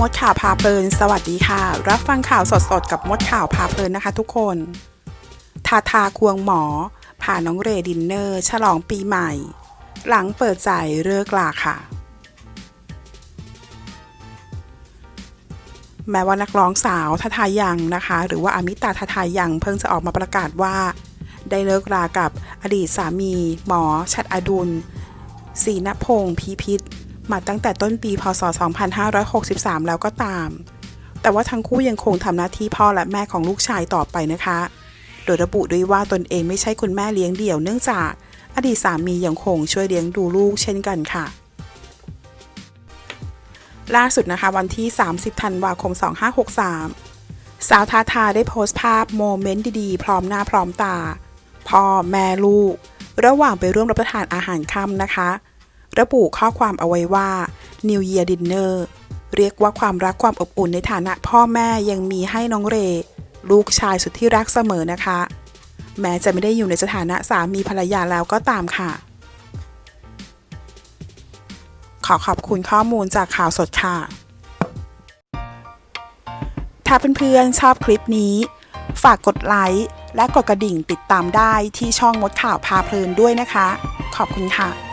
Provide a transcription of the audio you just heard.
มดข่าวพาเพลิน สวัสดีค่ะ รับฟังข่าวสดๆ กับมดข่าวพาเพลินนะคะทุกคน ทาทาควงหมอพาน้องเรดินเนอร์ ฉลองปีใหม่ หลังเปิดใจเลิกลาค่ะ แม้ว่านักร้องสาวทาทายังนะคะ หรือว่าอามิตาทาทายังเพิ่งจะออกมาประกาศว่า ได้เลิกรากับอดีตสามี หมอ ชัดอดุลศรีนพงศ์พีพิษ มาตั้งแต่ต้นปีพศ 2563 แล้วก็ตาม แต่ว่าทั้งคู่ยังคงทำหน้าที่พ่อและแม่ของลูกชายต่อไปนะคะ โดยระบุด้วยว่าตนเองไม่ใช่คุณแม่เลี้ยงเดี่ยวเนื่องจากอดีตสามียังคงช่วยเลี้ยงดูลูกเช่นกันค่ะ ล่าสุดนะคะวันที่ 30 ธันวาคม 2563 สาวทาทาได้โพสต์ภาพโมเมนต์ดีๆ พร้อมหน้าพร้อมตา พ่อแม่ลูก ระหว่างไปร่วมรับประทานอาหารค่ำนะคะ ระบุข้อความเอาไว้ว่า New Year Dinner เรียกว่าความรักความอบอุ่นในฐานะพ่อแม่ยังมีให้น้องเร ลูกชายสุดที่รักเสมอนะคะ แม้จะไม่ได้อยู่ในสถานะสามีภรรยาแล้วก็ตามค่ะ ขอขอบคุณข้อมูลจากข่าวสดค่ะ ถ้าเพื่อนๆชอบคลิปนี้ ฝากกดไลค์และกดกระดิ่งติดตามได้ที่ช่องมดข่าวพาเพลินด้วยนะคะ ขอบคุณค่ะ